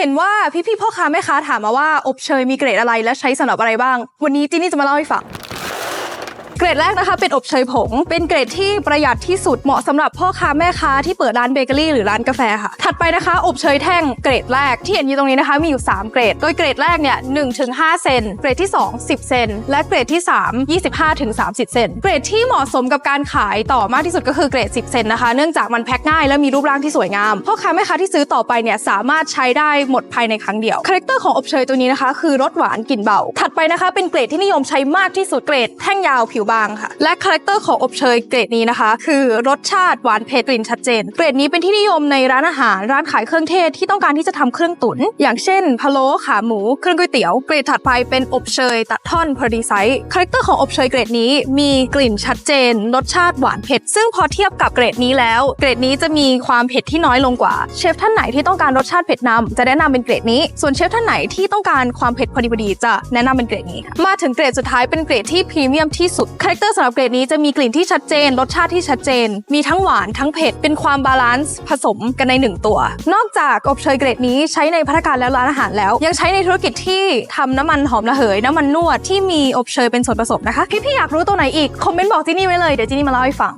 เห็นว่าพี่ๆพ่อค้าแม่ค้าถามมาว่าอบเชยมีเกรดอะไรและใช้สำหรับอะไรบ้าง วันนี้จินนี่จะมาเล่าให้ฟัง เกรดแรกนะคะ เป็นอบเชยผง เป็นเกรดที่ประหยัดที่สุดเหมาะสำหรับพ่อค้าแม่ค้าที่เปิดร้านเบเกอรี่หรือร้านกาแฟค่ะ ถัดไปนะคะ อบเชยแท่งเกรดแรกที่เห็นอยู่ตรงนี้นะคะ มีอยู่ 3 เกรด โดยเกรดแรกเนี่ย1ถึง5เซนเกรดที่ 2 10 เซนและเกรดที่ 3 25ถึง30 เซนเกรดที่เหมาะสมกับการขายต่อมากที่สุดก็คือเกรด 10 เซนนะคะ เนื่องจากมันแพ็คง่ายและมีรูปร่างที่สวยงามพ่อค้าแม่ค้าที่ซื้อต่อไปเนี่ยสามารถใช้ได้หมดภายในครั้งเดียวคาแรคเตอร์ของอบเชยตัวนี้นะคะ คือรสหวานกลิ่นเบาถัดไปนะคะเป็นเกรดที่นิยมใช้มากที่สุดเกรดแท่งยาวผิวบางค่ะ และคาแรคเตอร์ของอบเชยเกรดนี้นะคะ คือรสชาติหวานเผ็ดกลิ่นชัดเจน เกรดนี้เป็นที่นิยมในร้านอาหารร้านขายเครื่องเทศที่ต้องการที่จะทำเครื่องตุ๋นอย่างเช่นพะโล้ขาหมูเครื่องก๋วยเตี๋ยวเกรดถัดไปเป็นอบเชยตัดท่อนพอดีไซส์คาแรคเตอร์ของอบเชยเกรดนี้มีกลิ่นชัดเจน รสชาติหวานเผ็ดซึ่งพอเทียบกับเกรดนี้แล้ว เกรดนี้จะมีความเผ็ดที่น้อยลงกว่าเชฟท่านไหนที่ต้องการรสชาติเผ็ดนำจะแนะนำเป็นเกรดนี้ ส่วนเชฟท่านไหนที่ต้องการความเผ็ดพอดีพอดีจะแนะนำเป็นเกรดนี้ค่ะมาถึงเกรดสุดท้ายเป็นเกรดที่พรีเมียมที่สุดคาแรคเตอร์สำหรับเกรดนี้จะมีกลิ่นที่ชัดเจน รสชาติที่ชัดเจน มีทั้งหวานทั้งเผ็ด เป็นความบาลานซ์ผสมกันในหนึ่งตัว นอกจากอบเชยเกรดนี้ใช้ในพัฒการและร้านอาหารแล้ว ยังใช้ในธุรกิจที่ทำน้ำมันหอมระเหย น้ำมันนวดที่มีอบเชยเป็นส่วนผสมนะคะ พี่ๆอยากรู้ตัวไหนอีก คอมเมนต์บอกจินนี่ไว้เลย เดี๋ยวที่นี่มาเล่าให้ฟัง